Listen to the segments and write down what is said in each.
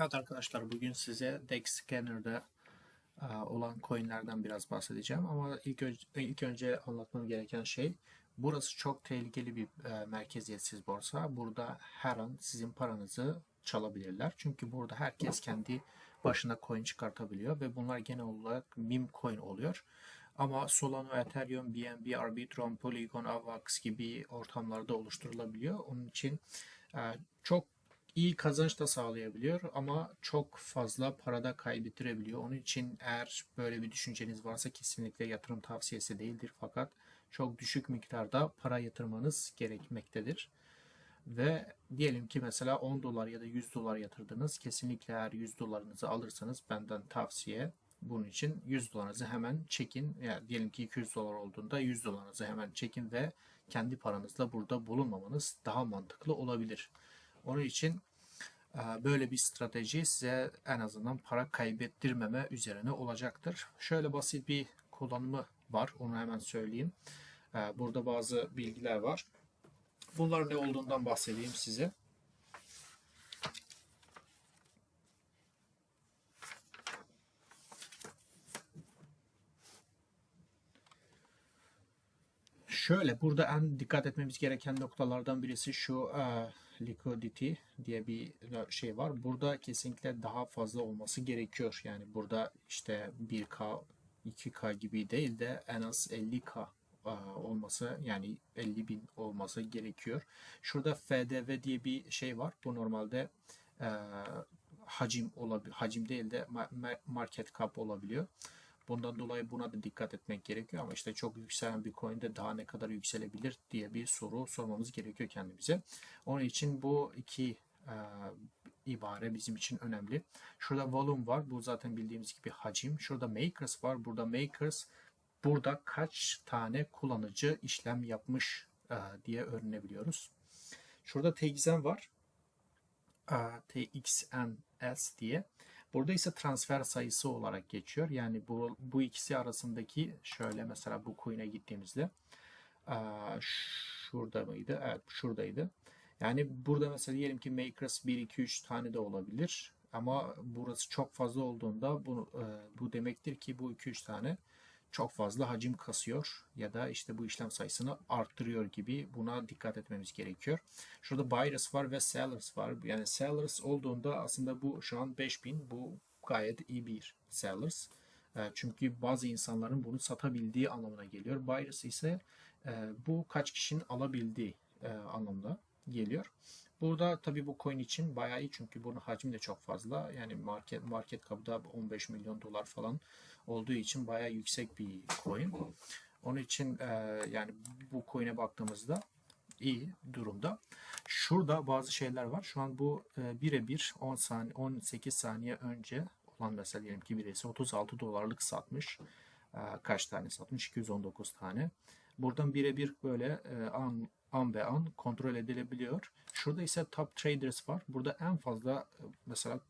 Evet arkadaşlar bugün size DEX Scanner'da e, olan coinlerden biraz bahsedeceğim ama ilk önce, ilk önce anlatmam gereken şey burası çok tehlikeli bir e, merkeziyetsiz borsa. Burada her an sizin paranızı çalabilirler. Çünkü burada herkes kendi başına coin çıkartabiliyor ve bunlar genel olarak meme coin oluyor. Ama Solana, Ethereum, BNB, Arbitrum, Polygon, Avax gibi ortamlarda oluşturulabiliyor. Onun için e, çok iyi kazanç da sağlayabiliyor ama çok fazla parada kaybettirebiliyor. Onun için eğer böyle bir düşünceniz varsa kesinlikle yatırım tavsiyesi değildir fakat çok düşük miktarda para yatırmanız gerekmektedir. Ve diyelim ki mesela 10 dolar ya da 100 dolar yatırdınız. Kesinlikle eğer 100 dolarınızı alırsanız benden tavsiye bunun için 100 dolarınızı hemen çekin. Yani diyelim ki 200 dolar olduğunda 100 dolarınızı hemen çekin ve kendi paranızla burada bulunmamanız daha mantıklı olabilir. Onun için böyle bir strateji size en azından para kaybettirmeme üzerine olacaktır. Şöyle basit bir kullanımı var. Onu hemen söyleyeyim. E, burada bazı bilgiler var. Bunlar ne olduğundan bahsedeyim size. Şöyle burada en dikkat etmemiz gereken noktalardan birisi şu e, liquidity diye bir şey var. Burada kesinlikle daha fazla olması gerekiyor. Yani burada işte 1K 2K gibi değil de en az 50K e, olması yani 50 bin olması gerekiyor. Şurada FDV diye bir şey var. Bu normalde e, hacim olabilir. Hacim değil de market cap olabiliyor. Bundan dolayı buna da dikkat etmek gerekiyor ama işte çok yükselen bir coin'de daha ne kadar yükselebilir diye bir soru sormamız gerekiyor kendimize. Onun için bu iki e, ibare bizim için önemli. Şurada volume var. Bu zaten bildiğimiz gibi hacim. Şurada makers var. Burada makers burada kaç tane kullanıcı işlem yapmış e, diye öğrenebiliyoruz. Şurada TXN var. E, TXNS diye. Burada ise transfer sayısı olarak geçiyor. Yani bu, bu ikisi arasındaki şöyle mesela bu coin'e gittiğimizde şurada mıydı? Evet şuradaydı. Yani burada mesela diyelim ki makers 1, 2, 3 tane de olabilir. Ama burası çok fazla olduğunda bu, bu demektir ki bu 2-3 tane çok fazla hacim kasıyor ya da işte bu işlem sayısını arttırıyor gibi buna dikkat etmemiz gerekiyor. Şurada buyers var ve sellers var. Yani sellers olduğunda aslında bu şu an 5000 bu gayet iyi bir sellers. E, çünkü bazı insanların bunu satabildiği anlamına geliyor. Buyers ise e, bu kaç kişinin alabildiği e, anlamda geliyor. Burada tabii bu coin için bayağı iyi çünkü bunun hacmi de çok fazla. Yani market market kapıda 15 milyon dolar falan olduğu için bayağı yüksek bir coin. Onun için e, yani bu coin'e baktığımızda iyi durumda. Şurada bazı şeyler var. Şu an bu e, birebir 10 saniye 18 saniye önce olan mesela diyelim ki birisi 36 dolarlık satmış. E, kaç tane satmış? 219 tane. Buradan birebir böyle e, an an be an kontrol edilebiliyor. Şurada ise top traders var. Burada en fazla e, mesela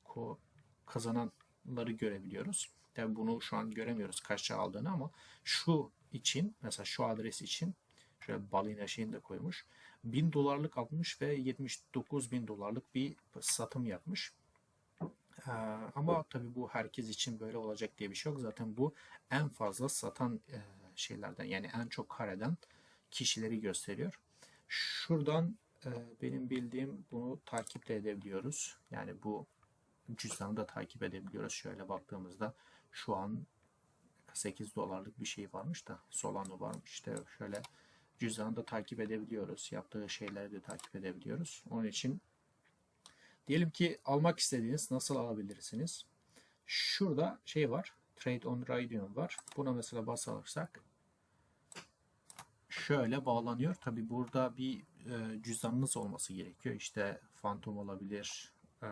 kazananları görebiliyoruz. Tabi bunu şu an göremiyoruz kaçça aldığını ama şu için mesela şu adres için şöyle balina şeyini de koymuş. 1000 dolarlık almış ve 79 bin dolarlık bir satım yapmış. Ee, ama tabi bu herkes için böyle olacak diye bir şey yok. Zaten bu en fazla satan e, şeylerden yani en çok kareden kişileri gösteriyor. Şuradan e, benim bildiğim bunu takip de edebiliyoruz. Yani bu cüzdanı da takip edebiliyoruz. Şöyle baktığımızda şu an 8 dolarlık bir şey varmış da Solano varmış. İşte şöyle cüzdanı da takip edebiliyoruz. Yaptığı şeyleri de takip edebiliyoruz. Onun için diyelim ki almak istediğiniz nasıl alabilirsiniz? Şurada şey var. Trade on Radium var. Buna mesela bas alırsak şöyle bağlanıyor. Tabi burada bir e, cüzdanınız olması gerekiyor. İşte Phantom olabilir. E,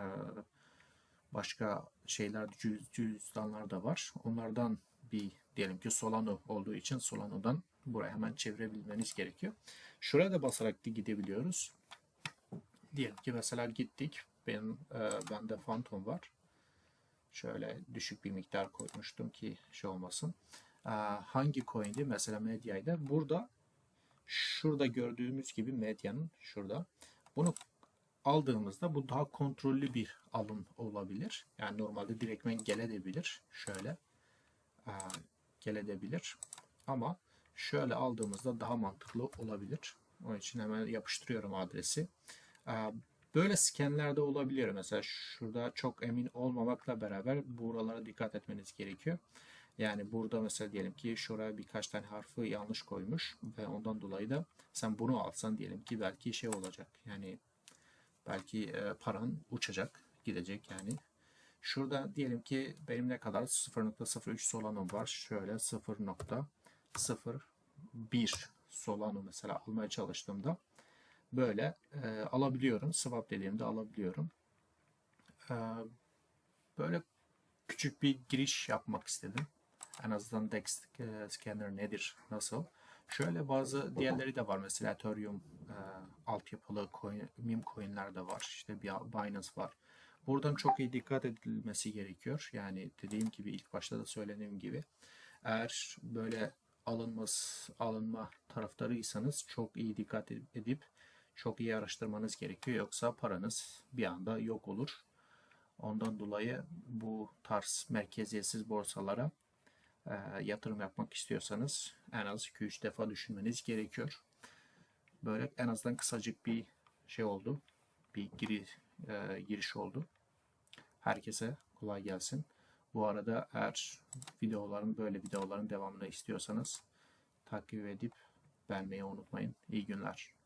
başka şeyler cüz, cüzdanlar da var. Onlardan bir diyelim ki Solano olduğu için Solano'dan buraya hemen çevirebilmeniz gerekiyor. Şuraya da basarak da gidebiliyoruz. Diyelim ki mesela gittik. Benim e, bende Phantom var. Şöyle düşük bir miktar koymuştum ki şey olmasın. E, hangi coin'di? Mesela Media'ydı. Burada şurada gördüğümüz gibi medyanın şurada. Bunu aldığımızda bu daha kontrollü bir alım olabilir. Yani normalde direktmen gelebilir. Şöyle e, gelebilir. Ama şöyle aldığımızda daha mantıklı olabilir. Onun için hemen yapıştırıyorum adresi. E, Böyle skenlerde olabiliyor. Mesela şurada çok emin olmamakla beraber buralara dikkat etmeniz gerekiyor. Yani burada mesela diyelim ki şuraya birkaç tane harfi yanlış koymuş ve ondan dolayı da sen bunu alsan diyelim ki belki şey olacak. Yani belki e, paran uçacak, gidecek yani. Şurada diyelim ki benim ne kadar 0.03 Solano var. Şöyle 0.01 Solano mesela almaya çalıştığımda böyle e, alabiliyorum. Swap dediğimde alabiliyorum. E, böyle küçük bir giriş yapmak istedim. En azından Dex e, Scanner nedir, nasıl? Şöyle bazı diğerleri de var. Mesela Ethereum e, altyapılı coin, meme coinler de var. İşte bir Binance var. Buradan çok iyi dikkat edilmesi gerekiyor. Yani dediğim gibi ilk başta da söylediğim gibi eğer böyle alınmaz alınma taraftarıysanız çok iyi dikkat edip çok iyi araştırmanız gerekiyor. Yoksa paranız bir anda yok olur. Ondan dolayı bu tarz merkeziyetsiz borsalara yatırım yapmak istiyorsanız en az 2-3 defa düşünmeniz gerekiyor. Böyle en azından kısacık bir şey oldu. Bir giri, e, giriş oldu. Herkese kolay gelsin. Bu arada eğer videoların böyle videoların devamını istiyorsanız takip edip beğenmeyi unutmayın. İyi günler.